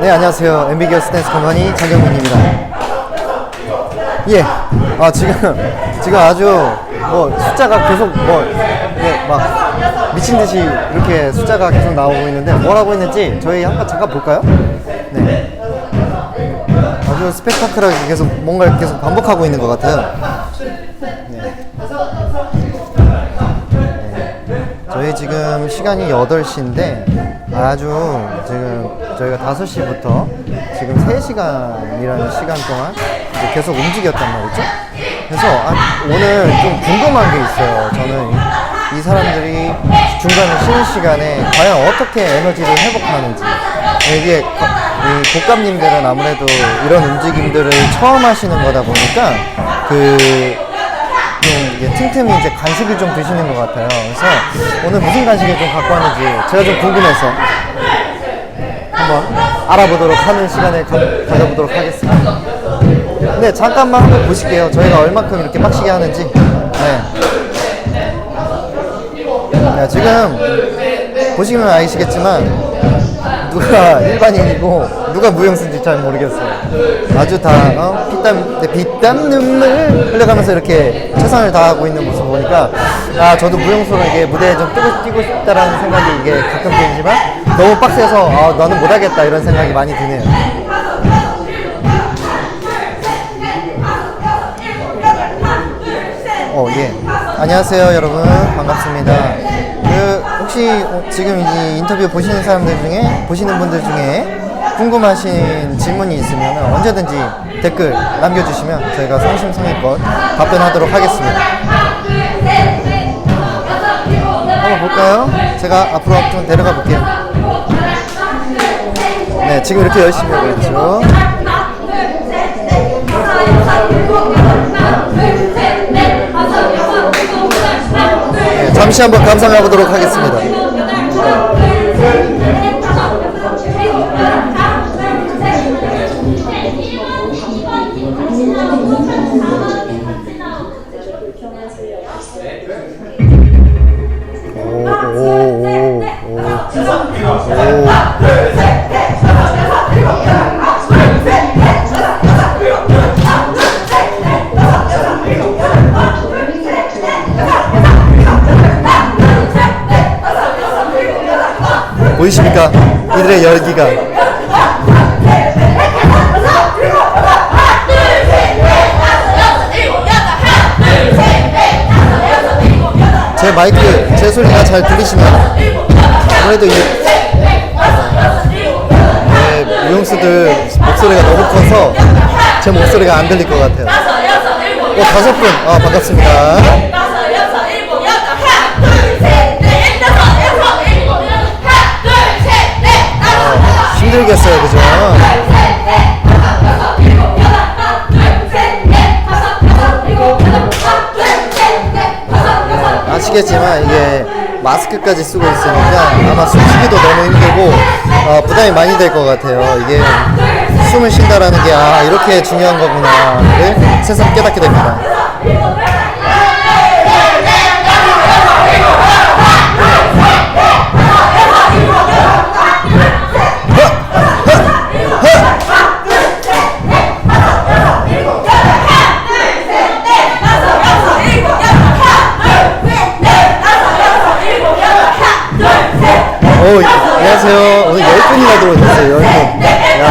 네 안녕하세요. 엠비기어 스탠스 컴퍼니 장경민입니다. 예, 아 지금 지금 아주 뭐 숫자가 계속 뭐막 미친 듯이 이렇게 숫자가 계속 나오고 있는데 뭐라고 했는지 저희 한번 잠깐 볼까요? 네, 아주 스펙타클하게 계속 뭔가 계속 반복하고 있는 것 같아요. 저희 지금 시간이 8시인데 아주 지금 저희가 5시부터 지금 3시간이라는 시간 동안 계속 움직였단 말이죠. 그래서 아, 오늘 좀 궁금한 게 있어요. 저는 이, 이 사람들이 중간에 쉬는 시간에 과연 어떻게 에너지를 회복하는지 이게 이 복감님들은 아무래도 이런 움직임들을 처음 하시는 거다 보니까 그 좀 이게 틈틈이 이제 간식을 좀 드시는 것 같아요. 그래서 오늘 무슨 간식을 좀 갖고 왔는지 제가 좀 궁금해서 한번 알아보도록 하는 시간을 가, 가져보도록 하겠습니다. 네, 잠깐만 한번 보실게요. 저희가 얼마큼 이렇게 빡시게 하는지. 네. 네, 지금 보시면 아시겠지만 누가 일반인이고 누가 무용수인지 잘 모르겠어요. 아주 다 어? 피땀 네, 피땀 눈물 흘려가면서 이렇게 최선을 다하고 있는 모습 보니까 아 저도 무용수로 이게 무대에 좀 뛰고, 뛰고 싶다라는 생각이 이게 가끔 들지만 너무 빡세서 아 나는 못하겠다 이런 생각이 많이 드네요. 어, 예. 안녕하세요, 여러분. 반갑습니다. 그, 혹시 어, 지금 이 인터뷰 보시는 사람들 중에, 보시는 분들 중에 궁금하신 질문이 있으면 언제든지 댓글 남겨주시면 저희가 성심성의껏 답변하도록 하겠습니다. 한번 볼까요? 제가 앞으로 좀 데려가 볼게요. 네, 지금 이렇게 열심히 하고 있죠. 네, 잠시 한번 감상해 보도록 하겠습니다. 보이십니까? 이들의 열기가. 제 마이크, 제 소리가 잘 들리시면 아무래도 이 네, 무용수들 목소리가 너무 커서 제 목소리가 안 들릴 것 같아요. 어, 다섯 분, 아, 반갑습니다. 힘들겠어요, 그죠? 아시겠지만 이게 마스크까지 쓰고 있으니까 아마 숨쉬기도 너무 힘들고 어, 부담이 많이 될 것 같아요. 이게 숨을 쉰다라는 게 아 이렇게 중요한 거구나를 새삼 깨닫게 됩니다. 오, 안녕하세요. 오늘 10분이나 들어오셨어요, 10분. 야,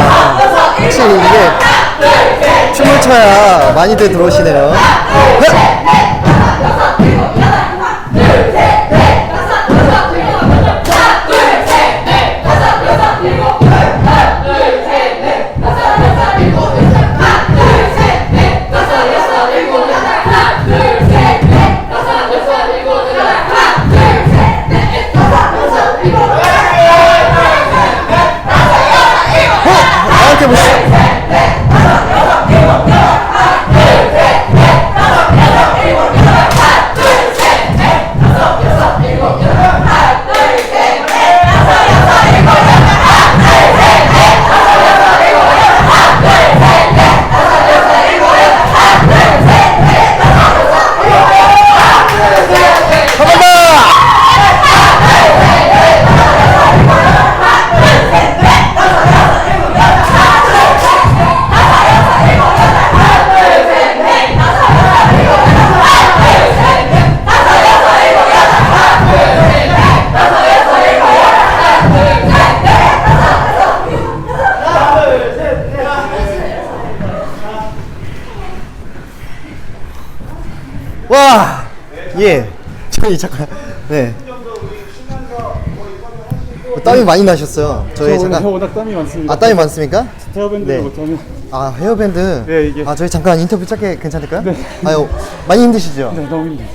확실히 이게 춤을 춰야 많이들 들어오시네요. 나한테 보시죠. 예. 저희 잠깐 네. 어, 땀이 많이 나셨어요. 저희 저 오늘 잠깐 워낙 땀이 많습니다. 아 땀이 많습니까? 헤어밴드 네. 못하면 아 헤어밴드. 네, 이게- 아 저희 잠깐 인터뷰 짧게 괜찮을까요? 네. 아유 많이 힘드시죠? 네, 너무 힘들어요.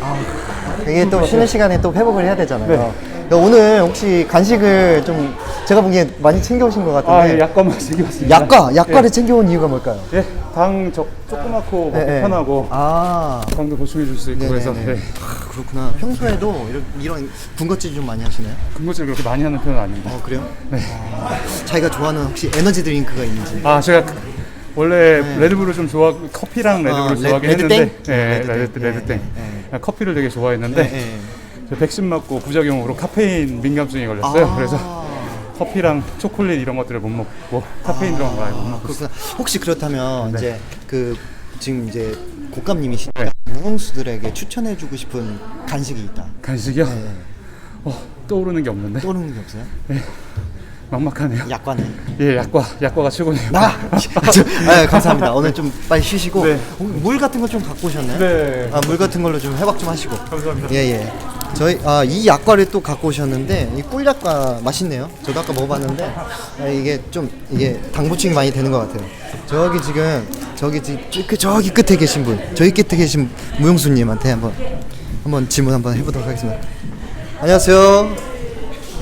이게 또 쉬는 시간에 또 회복을 해야 되잖아요. 네. 오늘 혹시 간식을 좀 제가 보기에 많이 챙겨오신 것 아, 같은데 예, 약과만 챙겨왔습니다. 약과 약과를 챙겨온 이유가 뭘까요? 예, 예, 당 조, 조그맣고 먹기 네, 네. 편하고 아 당도 보충해 줄 수 있고 그래서 네네네. 예, 아, 그렇구나. 평소에도 이런, 이런 군것질 좀 많이 하시나요? 군것질 그렇게 많이 하는 편은 아닙니다. 어 그래요? 네. 아, 자기가 좋아하는 혹시 에너지 드링크가 있는지. 아, 제가 그- 원래 레드불을 좀 좋아 커피랑 레드불을 아, 레- 좋아하긴 레드땡? 했는데 예, 레드땡. 레드 레드땡. 네, 커피를 되게 좋아했는데 네. 저 백신 맞고 부작용으로 카페인 민감증이 걸렸어요. 아. 그래서 커피랑 초콜릿 이런 것들을 못 먹고 카페인 들어간 거 아예 못 먹고 그렇구나. 혹시 그렇다면 네. 이제 그 지금 이제 고감님이시니까 무용수들에게 추천해주고 싶은 간식이 있다. 간식이요? 네. 어, 떠오르는 게 없는데 떠오르는 게 없어요? 막막하네요. 약과네. 예, 약과 약과가 최고네요. 나. 아, 감사합니다. 오늘 좀 빨리 쉬시고 네. 어, 물 같은 거 좀 갖고 오셨나요? 네. 아, 물 같은 걸로 좀 회복 좀 하시고. 감사합니다. 예, 예. 저희 아, 이 약과를 또 갖고 오셨는데 이 꿀약과 맛있네요. 저도 아까 먹어봤는데 아, 이게 좀 이게 당 보충이 많이 되는 것 같아요. 저기 지금 저기 지- 그 저기 끝에 계신 분, 저기 끝에 계신 무용수님한테 한번 한번 질문 한번 해보도록 하겠습니다. 안녕하세요.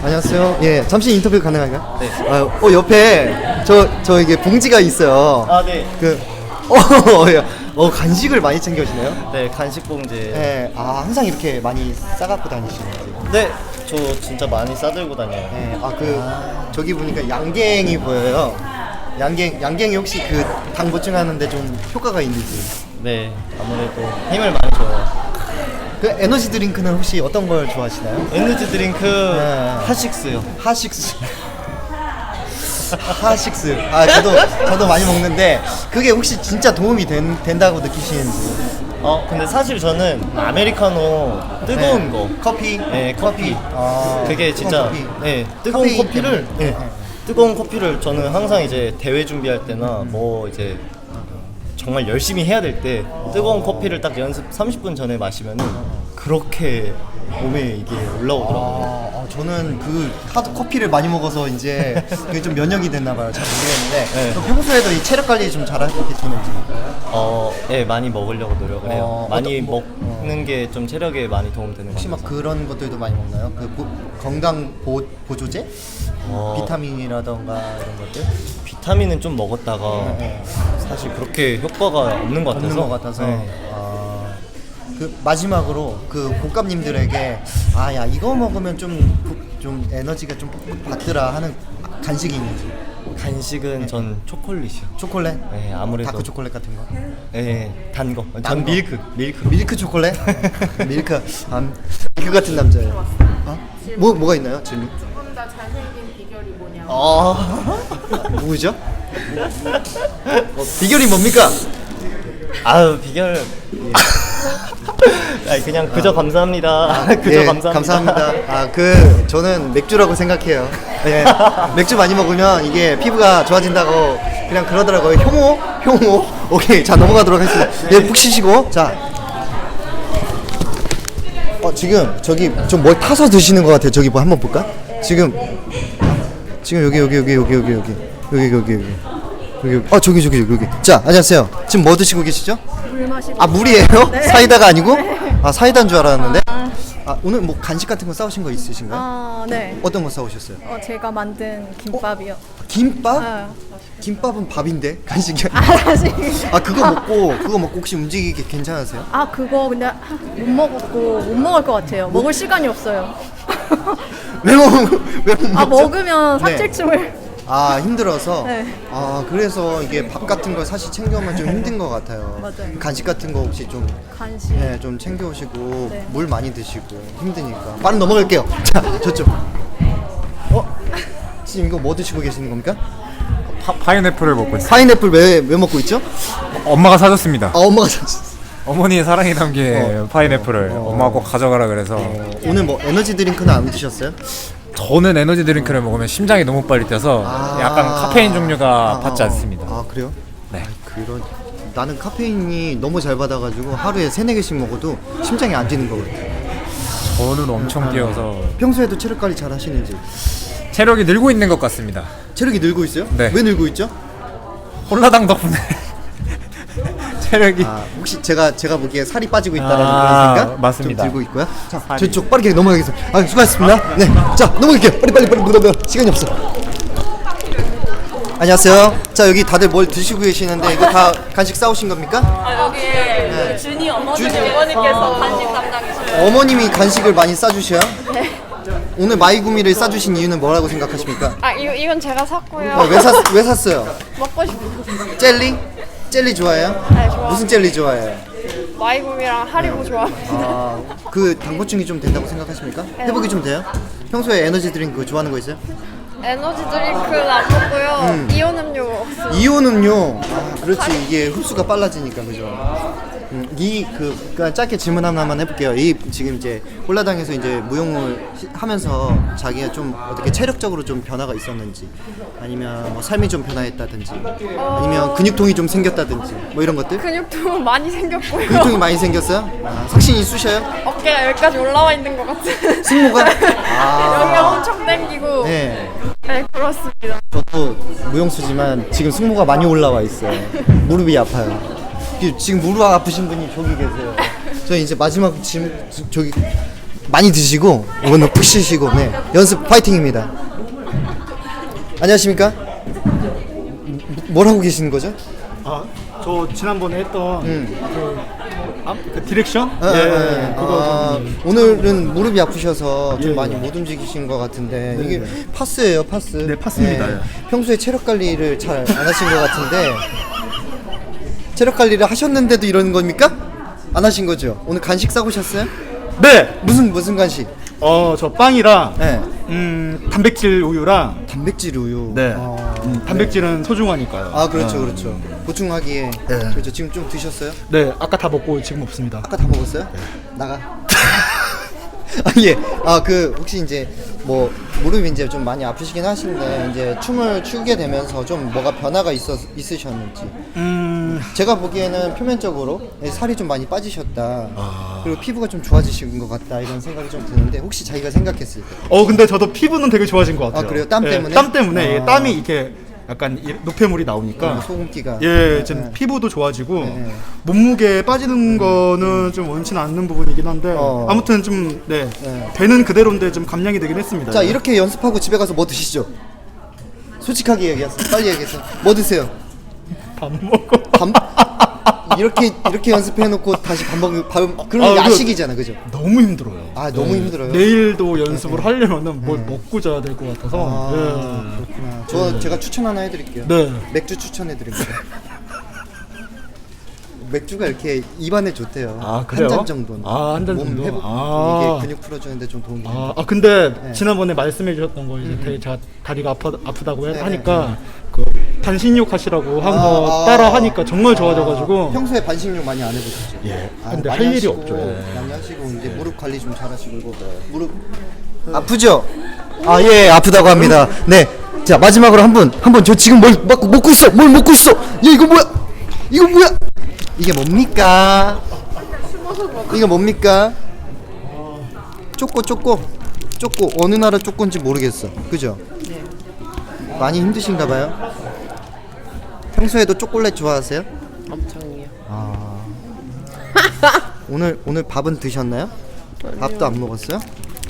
안녕하세요. 예, 잠시 인터뷰 가능한가요? 네. 아, 어 옆에 저 저 이게 봉지가 있어요. 아, 네. 그 어, 예. 어 간식을 많이 챙겨오시네요. 네, 간식 봉지. 네. 네, 아 항상 이렇게 많이 싸갖고 다니시는지. 저 진짜 많이 싸들고 다녀요. 네, 아 그 저기 보니까 양갱이 보여요. 양갱 양갱이 혹시 그 당 보충하는데 좀 효과가 있는지. 네, 아무래도 힘을 많이 줘요. 그 에너지 드링크는 혹시 어떤 걸 좋아하시나요? 에너지 드링크 네. 하식스요. 하식스. 하식스. 아 저도 저도 많이 먹는데 그게 혹시 진짜 도움이 된, 된다고 느끼시는지. 어, 근데 사실 저는 아메리카노 뜨거운 네. 거. 커피. 네, 커피. 아, 그게 진짜 뜨거운 커피. 네, 뜨거운 카페인 커피를 때문에. 네, 뜨거운 커피를 저는 항상 이제 대회 준비할 때나 뭐 이제 정말 열심히 해야 될 때 뜨거운 커피를 딱 연습 30분 전에 마시면은 그렇게 몸에 이게 올라오더라고요. 아, 아, 저는 그 하도 커피를 많이 먹어서 이제 그게 좀 면역이 됐나 봐요. 잘 모르겠는데 네. 또 평소에도 이 체력 관리 좀 잘하고 계시는지. 어, 예, 많이 먹으려고 노력을 해요. 어, 많이 어떤- 뭐- 먹는 게 좀 체력에 많이 도움되는 것 혹시 막 같아요. 그런 것들도 많이 먹나요? 그 보- 건강 보, 보조제, 어, 비타민이라던가 이런 것들 비타민은 좀 먹었다가 네. 사실 그렇게 효과가 없는 것 같아서. 없는 것 같아서. 네. 아, 그 마지막으로 그 복감님들에게 아 야 이거 먹으면 좀좀 에너지가 좀 받더라 하는 간식이 있는지. 간식은 전 초콜릿이요. 초콜릿? 네, 아무래도 다크 초콜릿 같은 거? 네, 단 거. 단전 거. 밀크, 밀크. 밀크 초콜릿? 밀크 아, 밀크 같은 남자예요. 어? 뭐 뭐가 있나요 질문? 조금 더 잘생긴 비결이 뭐냐? 아 누구죠? 어, 비결이 뭡니까? 아유 비결. 예. 아니 그냥 그저 감사합니다. 그저 예, 감사합니다. 감사합니다. 아 그 저는 맥주라고 생각해요. 예, 맥주 많이 먹으면 이게 피부가 좋아진다고 그냥 그러더라고요. 효모, 효모. 오케이, 자 넘어가도록 하겠습니다. 예, 푹 쉬시고 자. 어 지금 저기 좀 뭘 타서 드시는 것 같아요. 저기 뭐 한번 볼까? 지금 지금 여기 여기 여기 여기 여기 여기 여기 여기 여기 여기 아 저기 저기 여기 자 안녕하세요. 지금 뭐 드시고 계시죠? 물 마시고. 아 물이에요? 사이다가 아니고? 아 사이다인 줄 알았는데. 아 오늘 뭐 간식 같은 거 싸우신 거 있으신가요? 아, 네. 어떤 거 싸우셨어요? 어, 제가 만든 김밥이요. 김밥? 아, 김밥은 밥인데 간식이. 아, 다시. 아 그거 먹고 그거 먹고 혹시 움직이기 괜찮으세요? 아, 그거 근데 못 먹었고 못 먹을 것 같아요. 먹을 시간이 없어요. 왜못 먹죠? 아, 먹으면 네. 삭질증을. 아 힘들어서. 네. 아 그래서 이게 밥 같은 걸 사실 챙겨오면 좀 힘든 것 같아요. 맞아요. 간식 같은 거 혹시 좀 간식. 네, 좀 챙겨오시고 네. 물 많이 드시고 힘드니까 빠른 넘어갈게요. 자 저쪽. 어? 지금 이거 뭐 드시고 계시는 겁니까? 파, 파인애플을 먹고 있어요. 파인애플 왜, 왜 먹고 있죠? 엄마가 사줬습니다. 아 엄마가 사 어머니의 사랑이 담긴 어. 파인애플을 엄마가 꼭 가져가라 그래서 오늘 뭐 에너지 드링크는 안 드셨어요? 저는 에너지 드링크를 먹으면 심장이 너무 빨리 뛰어서 아. 약간 카페인 종류가 아, 받지 아, 않습니다. 아 그래요? 네. 그런 나는 카페인이 너무 잘 받아가지고 하루에 세네 개씩 먹어도 심장이 안 뛰는 것 같아요. 저는 엄청 뛰어서 평소에도 체력 관리 잘 하시는지. 체력이 늘고 있는 것 같습니다. 체력이 늘고 있어요? 네. 왜 늘고 있죠? 홀라당 덕분에 체력이 아, 혹시 제가 제가 보기에 살이 빠지고 있다는 아, 그런 생각 맞습니다. 좀 들고 있고요. 자, 저쪽 빠르게 넘어가겠습니다. 아, 수고하셨습니다. 네, 자 넘어갈게요. 빨리 빨리 빨리 묻어요. 시간이 없어. 안녕하세요. 자 여기 다들 뭘 드시고 계시는데 이거 다 간식 싸우신 겁니까? 아, 여기에 그 준이 어머니 어머니께서 간식 담당이셔요. 어머님이 간식을 많이 싸주셔요? 오늘 마이구미를 싸주신 이유는 뭐라고 생각하십니까? 아 이거 이건 제가 샀고요. 아, 왜, 샀, 왜 샀어요? 먹고 싶어. 젤리? 젤리 좋아해요? 네 좋아. 무슨 젤리 좋아해요? 마이곰이랑 하리보 좋아합니다. 아, 그당 보충이 좀 된다고 생각하십니까? 회복이 좀 돼요? 평소에 에너지 드링크 좋아하는 거 있어요? 에너지 드링크는 안 먹고요. 음. 이온 음료 없습니다. 이온 음료. 아, 그렇지 이게 흡수가 빨라지니까 그죠. 음, 이그 그러니까 짧게 질문 하나만 해볼게요. 이 지금 이제 홀라당에서 이제 무용을 시- 하면서 자기가 좀 어떻게 체력적으로 좀 변화가 있었는지, 아니면 뭐 삶이 좀 변화했다든지, 아니면 근육통이 좀 생겼다든지, 뭐 이런 것들. 근육통 많이 생겼고요. 근육통이 많이 생겼어요? 아, 삭신이 쑤셔요? 어깨가 여기까지 올라와 있는 것 같은. 승모가? 여기가 엄청 당기고. 네. 네. 그렇습니다. 저도 무용수지만 지금 승모가 많이 올라와 있어요. 무릎이 아파요. 이- 지금 무릎 아프신 분이 저기 계세요. 저 이제 마지막 짐 저기 많이 드시고 오늘 푹 쉬시고 네 연습 파이팅입니다. 안녕하십니까? 뭘 하고 계시는 거죠? 아, 저 지난번에 했던 음. 그, 아, 그 디렉션? 아, 예, 아, 예, 그거 아, 좀 오늘은 무릎이 아프셔서 좀 예, 많이 예. 못 움직이신 것 같은데 이게 파스예요 파스 네, 파스입니다. 예. 예. 평소에 체력 관리를 잘 안 하신 것 같은데 체력 관리를 하셨는데도 이러는 겁니까? 안 하신 거죠? 오늘 간식 싸고셨어요? 네. 무슨 무슨 간식? 어, 저 빵이랑 네. 음, 단백질 우유랑 단백질 우유 네. 아, 음, 단백질은 소중하니까요. 아 그렇죠 그렇죠 보충하기에 네. 그렇죠 지금 좀 드셨어요? 네, 아까 다 먹고 지금 없습니다. 아까 다 먹었어요? 나가. 아 예. 아 그 혹시 이제 뭐 무릎이 이제 좀 많이 아프시긴 하신데 이제 춤을 추게 되면서 좀 뭐가 변화가 있어 있으셨는지. 음, 제가 보기에는 표면적으로 살이 좀 많이 빠지셨다. 아. 그리고 피부가 좀 좋아지신 것 같다 이런 생각이 좀 드는데 혹시 자기가 생각했을 때. 어, 근데 저도 피부는 되게 좋아진 것 같아요. 아, 그래요? 땀 예, 때문에? 땀 때문에 예, 아. 땀이 이렇게 약간 이- 노폐물이 나오니까 소금기가. 예, 지금 네. 피부도 좋아지고 네. 몸무게 빠지는 거는 좀 원치 는 않는 부분이긴 한데 어. 아무튼 좀 네, 네. 되는 그대로인데 좀 감량이 되긴 했습니다. 자 이렇게 연습하고 집에 가서 뭐 드시죠? 솔직하게 얘기하세요. 빨리 얘기해서 뭐 드세요? 밥 먹고 밥 이렇게 이렇게 연습해 놓고 다시 밥 먹는 밥 그런 아, 그- 야식이잖아, 그죠? 너무 힘들어요. 아 너무 힘들어요. 내일도 연습을 하려면은 뭘 먹고 자야 될 것 같아서. 아, 그렇구나. 저 제가 추천 하나 해드릴게요. 네. 맥주 추천해드립니다. 맥주가 이렇게 입안에 좋대요. 아, 그래요? 한 잔 정도는. 아, 한잔 몸 정도? 회복, 아. 이게 근육 풀어주는데 좀 도움이 아. 아 근데 네. 지난번에 말씀해 주셨던 거 이제 되게 제가 다리가 아파, 아프다고 네, 하니까 그 반신욕 하시라고 한 거 아, 아. 따라 하니까 정말 좋아져가지고 평소에 반신욕 많이 안 해보셨죠? 예. 아, 근데 많이 할 일이 하시고, 없죠. 예. 많이 하시고 이제 무릎 관리 좀 잘하시고 이거 무릎 아프죠? 아 예 아프다고 합니다. 네. 자 마지막으로 한 분 한 분 저 지금 뭘 먹고 먹고 있어 뭘 먹고 있어 얘 이거 뭐야 이거 뭐야 이게 뭡니까 이거 뭡니까 쪼꼬 쪼꼬 쪼꼬 어느 나라 쪼꼬인지 모르겠어 그죠? 많이 힘드신가 봐요. 평소에도 초콜릿 좋아하세요? 엄청이요. 오늘 오늘 밥은 드셨나요? 밥도 안 먹었어요?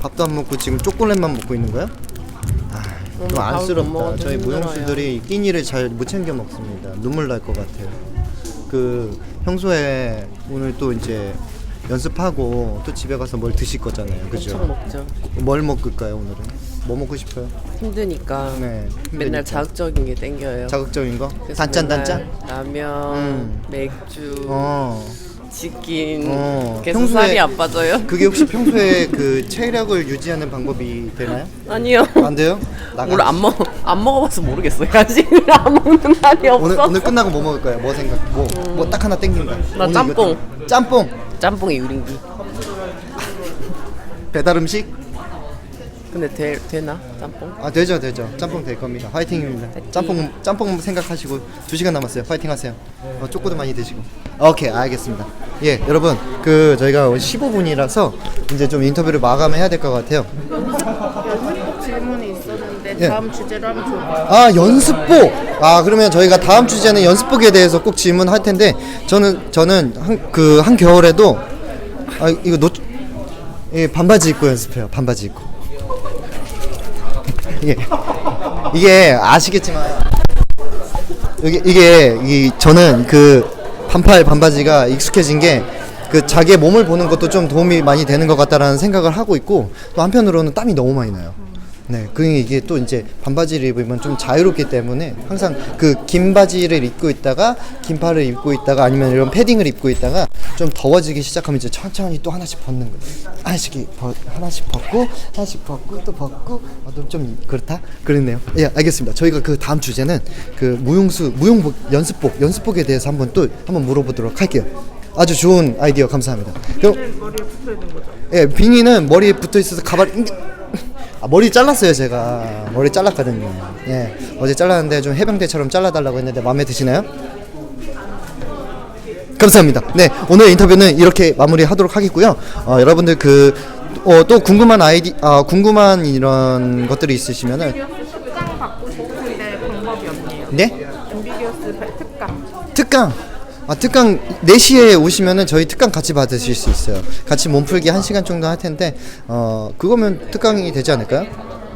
밥도 안 먹고 지금 초콜릿만 먹고 있는 거야? 아, 좀 안쓰럽다. 저희. 무용수들이 끼니를 잘 못 챙겨 먹습니다. 눈물 날 것 같아요. 그 평소에 오늘 또 이제 연습하고 또 집에 가서 뭘 드실 거잖아요. 그죠? 먹죠. 뭘 먹을까요 오늘은? 뭐 먹고 싶어요? 힘드니까 네, 힘드니까. 맨날 자극적인 게 땡겨요. 자극적인 거? 그래서 단짠 맨날 단짠? 라면, 음. 맥주, 어. 치킨. 어, 계속 평소에- 살이 안 빠져요? 그게 혹시 평소에 그 체력을 유지하는 방법이 되나요? 아니요. 안 돼요? 나가. 오늘 안 먹, 안 먹어봐서 모르겠어요. 간식을 안 먹는 날이 없어. 오늘 오늘 끝나고 뭐 먹을 거야? 뭐 생각? 뭐 뭐 딱 하나 땡긴다. 나 오늘 짬뽕. 이거 다- 짬뽕. 짬뽕에 유린기. 배달 음식? 근데 되, 되나? 짬뽕? 아 되죠 되죠. 짬뽕 될 겁니다. 화이팅입니다. 짬뽕 짬뽕 생각하시고 2시간 남았어요. 화이팅 하세요. 어, 쪼꼬도 많이 드시고. 오케이 알겠습니다. 예 여러분 그 저희가 15분이라서 이제 좀 인터뷰를 마감해야 될 것 같아요. 질문이 있었는데 예. 다음 주제로 하면 좋을 것 같아요. 아 연습복 아 그러면 저희가 다음 주제는 연습복에 대해서 꼭 질문할 텐데 저는 저는 한 그 한 겨울에도 아 이거 노 예, 반바지 입고 연습해요. 반바지 입고 이게 이게 아시겠지만 이게 이게 이 저는 그 반팔 반바지가 익숙해진 게 그 자기의 몸을 보는 것도 좀 도움이 많이 되는 것 같다라는 생각을 하고 있고 또 한편으로는 땀이 너무 많이 나요. 네, 그 이게 또 이제 반바지를 입으면 좀 자유롭기 때문에 항상 그 긴 바지를 입고 있다가 긴 팔을 입고 있다가 아니면 이런 패딩을 입고 있다가 좀 더워지기 시작하면 이제 천천히 또 하나씩 벗는 거예요. 하나씩 벗, 하나씩 벗고 하나씩 벗고 또 벗고 어, 좀- 좀 그렇다 그렇네요. 예, 알겠습니다. 저희가 그 다음 주제는 그 무용수 무용복 연습복 연습복에 대해서 한번 또 한번 물어보도록 할게요. 아주 좋은 아이디어 감사합니다. 그럼 머리에 붙어 있는 거죠. 예, 비니는 머리에 붙어 있어서 가발 아, 머리 잘랐어요 제가 머리 잘랐거든요. 예, 어제 잘랐는데 좀 해병대처럼 잘라달라고 했는데 마음에 드시나요? 감사합니다. 네, 오늘 인터뷰는 이렇게 마무리하도록 하겠고요. 어, 여러분들 그 어, 또 궁금한 아이디, 아, 궁금한 이런 것들이 있으시면은 특강 받고 싶은데 방법이 없네요. 네, 엠비기어스 특강. 특강. 아, 특강 4시에 오시면은 저희 특강 같이 받으실 수 있어요. 같이 몸풀기 1시간 정도 할 텐데 어, 그거면 특강이 되지 않을까요?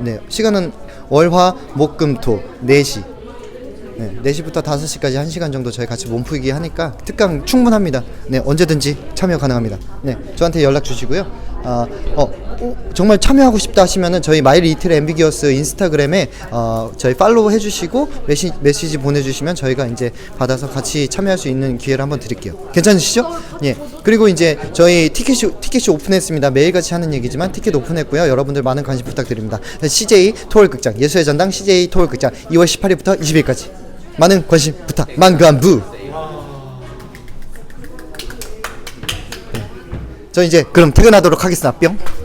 네. 시간은 월화 목금토 4시. 네, 4시부터 5시까지 1시간 정도 저희 같이 몸풀기 하니까 특강 충분합니다. 네, 언제든지 참여 가능합니다. 네, 저한테 연락 주시고요. 아, 어, 어, 정말 참여하고 싶다 하시면은 저희 마일 이틀 엠비기어스 인스타그램에 어, 저희 팔로우 해주시고 메시, 메시지 보내주시면 저희가 이제 받아서 같이 참여할 수 있는 기회를 한번 드릴게요. 괜찮으시죠? 예. 그리고 이제 저희 티켓이 티켓이 오픈했습니다. 매일같이 하는 얘기지만 티켓 오픈했고요. 여러분들 많은 관심 부탁드립니다. CJ 토월극장 예수의 전당 CJ 토월극장 2월 18일부터 20일까지 많은 관심 부탁 만관부. 네. 저 이제 그럼 퇴근하도록 하겠습니다. 뿅.